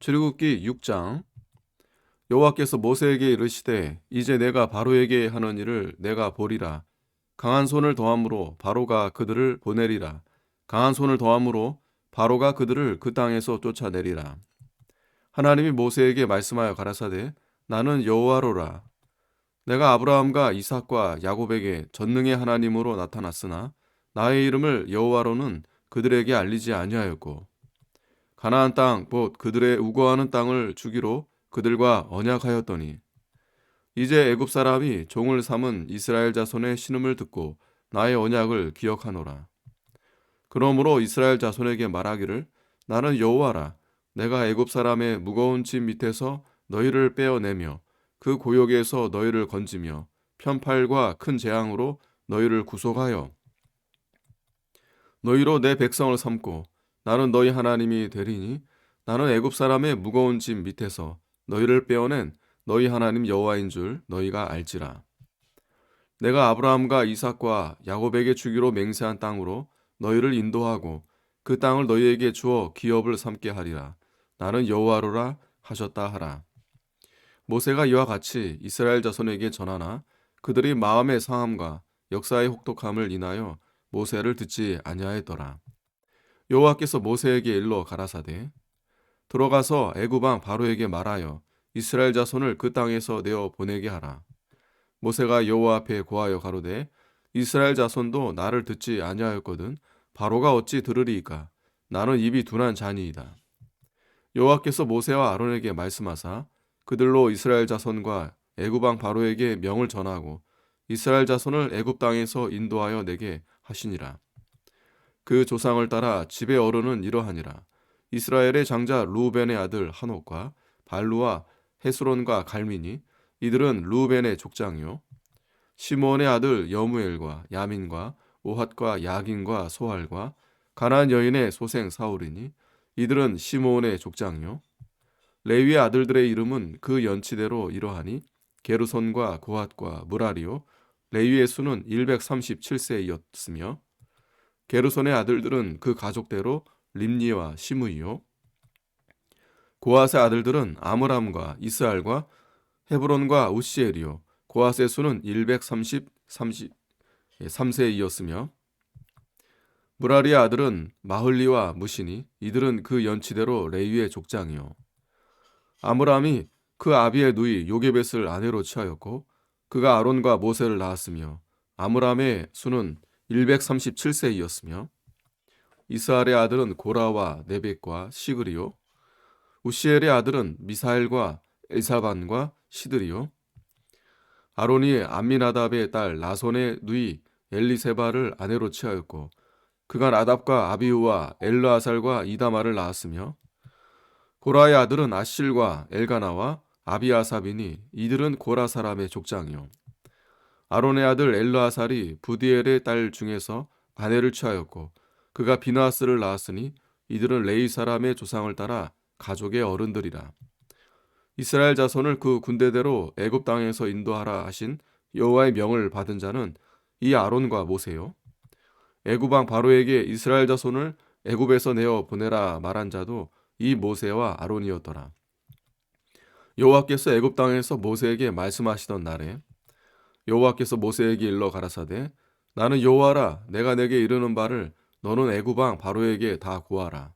출애굽기 6장. 여호와께서 모세에게 이르시되 이제 내가 바로에게 하는 일을 내가 보리라. 강한 손을 더함으로 바로가 그들을 보내리라. 강한 손을 더함으로 바로가 그들을 그 땅에서 쫓아내리라. 하나님이 모세에게 말씀하여 가라사대 나는 여호와로라. 내가 아브라함과 이삭과 야곱에게 전능의 하나님으로 나타났으나 나의 이름을 여호와로는 그들에게 알리지 아니하였고 가나안 땅 곧 그들의 우거하는 땅을 주기로 그들과 언약하였더니. 이제 애굽 사람이 종을 삼은 이스라엘 자손의 신음을 듣고 나의 언약을 기억하노라. 그러므로 이스라엘 자손에게 말하기를 나는 여호와라. 내가 애굽 사람의 무거운 짐 밑에서 너희를 빼어내며 그 고역에서 너희를 건지며 편팔과 큰 재앙으로 너희를 구속하여. 너희로 내 백성을 삼고 나는 너희 하나님이 되리니 나는 애굽 사람의 무거운 짐 밑에서 너희를 빼어낸 너희 하나님 여호와인 줄 너희가 알지라. 내가 아브라함과 이삭과 야곱에게 주기로 맹세한 땅으로 너희를 인도하고 그 땅을 너희에게 주어 기업을 삼게 하리라. 나는 여호와로라 하셨다 하라. 모세가 이와 같이 이스라엘 자손에게 전하나 그들이 마음의 상함과 역사의 혹독함을 인하여 모세를 듣지 아니하였더라. 여호와께서 모세에게 일러 가라사대 들어가서 애굽 왕 바로에게 말하여 이스라엘 자손을 그 땅에서 내어 보내게 하라. 모세가 여호와 앞에 고하여 가로되 이스라엘 자손도 나를 듣지 아니하였거든 바로가 어찌 들으리이까 나는 입이 둔한 자니이다. 여호와께서 모세와 아론에게 말씀하사 그들로 이스라엘 자손과 애굽 왕 바로에게 명을 전하고 이스라엘 자손을 애굽 땅에서 인도하여 내게 하시니라. 그 조상을 따라 집의 어른은 이러하니라. 이스라엘의 장자 루벤의 아들 한옥과 발루와 헤스론과 갈민이 이들은 루벤의 족장이요. 시몬의 아들 여무엘과 야민과 오핫과 야긴과 소할과 가나안 여인의 소생 사울이니 이들은 시몬의 족장이요. 레위의 아들들의 이름은 그 연치대로 이러하니 게르손과 고핫과 무라리요. 레위의 수는 137세이었으며 게르손의 아들들은 그 가족대로 림니와 시므이요. 고핫의 아들들은 아므람과 이스알과 헤브론과 우시엘이요. 고핫의 수는 133세이었으며 무라리의 아들은 마흘리와 무시니 이들은 그 연치대로 레위의 족장이요. 아므람이 그 아비의 누이 요게벳을 아내로 취하였고 그가 아론과 모세를 낳았으며 아므람의 수는 137세이었으며 이스알의 아들은 고라와 네벡과 시그리요 우시엘의 아들은 미사엘과 엘사반과 시드리요 아론이 암미나답의 딸 나손의 누이 엘리세바를 아내로 취하였고 그가 나답과 아비우와 엘르아살과 이다마를 낳았으며 고라의 아들은 아실과 엘가나와 아비아삽이니 이들은 고라 사람의 족장이요 아론의 아들 엘르아살이 부디엘의 딸 중에서 아내를 취하였고 그가 비나스를 낳았으니 이들은 레이 사람의 조상을 따라 가족의 어른들이라 이스라엘 자손을 그 군대대로 애굽 땅에서 인도하라 하신 여호와의 명을 받은 자는 이 아론과 모세요 애굽 왕 바로에게 이스라엘 자손을 애굽에서 내어 보내라 말한 자도 이 모세와 아론이었더라. 여호와께서 애굽 땅에서 모세에게 말씀하시던 날에 여호와께서 모세에게 일러 가라사대 나는 여호와라 내가 내게 이르는 바를 너는 애굽 왕 바로에게 다 고하라.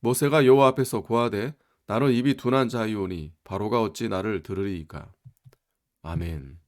모세가 여호와 앞에서 고하되 나는 입이 둔한 자이오니 바로가 어찌 나를 들으리이까. 아멘.